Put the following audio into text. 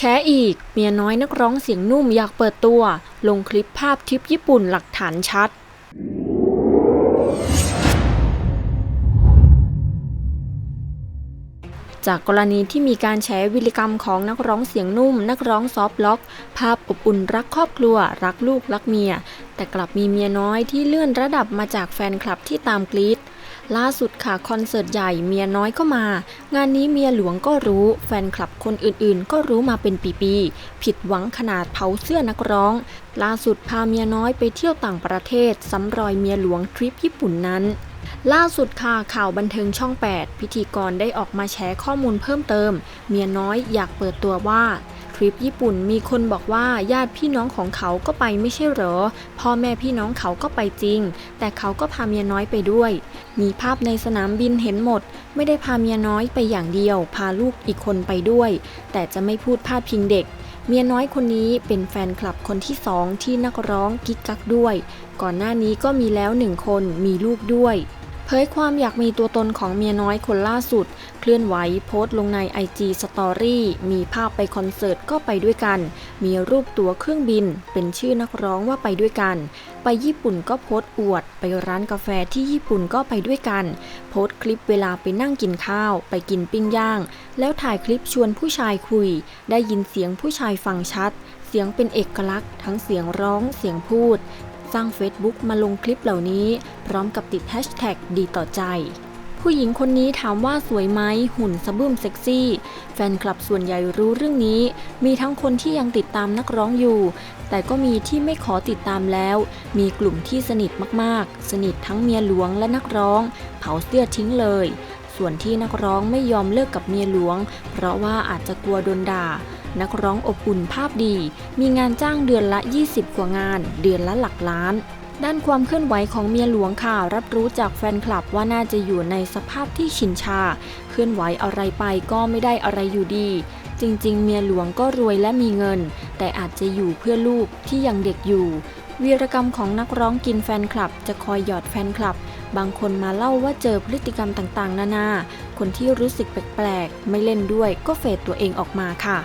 แชอีก เมียน้อยนักร้องเสียงนุ่มอยากเปิดตัว ลงคลิปภาพทริปญี่ปุ่นหลักฐานชัด จากกรณีที่มีการแฉวิลกรรมของนักร้องเสียงนุ่ม นักร้องซอฟล็อก ภาพอบอุ่นรักครอบครัว รักลูกรักเมีย แต่กลับมีเมียน้อยที่เลื่อนระดับมาจากแฟนคลับที่ตามกรีด ล่าสุดค่ะคอนเสิร์ตใหญ่เมียน้อยก็มา งานนี้เมียหลวงก็รู้ แฟนคลับคนอื่นๆ ก็รู้มาเป็นปีๆ ผิดหวังขนาดเผาเสื้อนักร้อง ล่าสุดพาเมียน้อยไปเที่ยวต่างประเทศซ้ำรอยเมียหลวงทริปญี่ปุ่นนั้น ล่าสุดค่ะข่าวบันเทิงช่อง 8 พิธีกรได้ออกมาแชร์ข้อมูลเพิ่มเติม เมียน้อยอยากเปิดตัวว่า ทริปญี่ปุ่นมีคนบอกว่าญาติพี่น้องของเขาก็ไปไม่ใช่เหรอ พ่อแม่พี่น้องเขาก็ไปจริง แต่เขาก็พาเมียน้อยไปด้วย มีภาพในสนามบินเห็นหมด ไม่ได้พาเมียน้อยไปอย่างเดียว พาลูกอีกคนไปด้วย แต่จะไม่พูดพาดพิงเด็กเมียน้อยคนนี้เป็นแฟนคลับคนที่สองที่นักร้องกิ๊กกักด้วย ก่อนหน้านี้ก็มีแล้วหนึ่งคนมีลูกด้วย เผยความอยากมีตัวตนของเมียน้อยคนล่าสุด เคลื่อนไหวโพสต์ลงใน IG Story มีภาพไปคอนเสิร์ตก็ไปด้วยกัน มีรูปตั๋วเครื่องบิน เป็นชื่อนักร้องว่าไปด้วยกัน ไปญี่ปุ่นก็โพสต์อวด ไปร้านกาแฟที่ญี่ปุ่นก็ไปด้วยกัน โพสต์คลิปเวลาไปนั่งกินข้าว ไปกินปิ้งย่าง แล้วถ่ายคลิปชวนผู้ชายคุย ได้ยินเสียงผู้ชายฟังชัด เสียงเป็นเอกลักษณ์ ทั้งเสียงร้องเสียงพูด สร้าง Facebook มาลงคลิปเหล่านี้ พร้อมกับติดแฮชแท็กดีต่อใจ ผู้หญิงคนนี้ถามว่าสวยไหมหุ่นสะบึ้มเซ็กซี่ แฟนคลับส่วนใหญ่รู้เรื่องนี้ มีทั้งคนที่ยังติดตามนักร้องอยู่ แต่ก็มีที่ไม่ขอติดตามแล้ว มีกลุ่มที่สนิทมากๆ สนิททั้งเมียหลวงและนักร้อง เผาเสื้อทิ้งเลย ส่วนที่นักร้องไม่ยอมเลิกกับเมียหลวง เพราะว่าอาจจะกลัวโดนด่า นักร้องอบอุ่นภาพดี มีงานจ้างเดือนละ 20 กว่างาน เดือนละหลักล้าน ด้านความเคลื่อนไหวของเมียหลวงค่ะ รับรู้จากแฟนคลับว่าน่าจะอยู่ในสภาพที่ชินชา เคลื่อนไหวอะไรไปก็ไม่ได้อะไรอยู่ดี จริง ๆ เมียหลวงก็รวยและมีเงิน แต่อาจจะอยู่เพื่อลูกที่ยังเด็กอยู่วีรกรรมของนักร้องกินแฟนคลับ จะคอยหยอดแฟนคลับ บางคนมาเล่าว่าเจอพฤติกรรมต่างๆ นานา คนที่รู้สึกแปลกๆ ไม่เล่นด้วยก็เฟดตัวเองออกมาค่ะ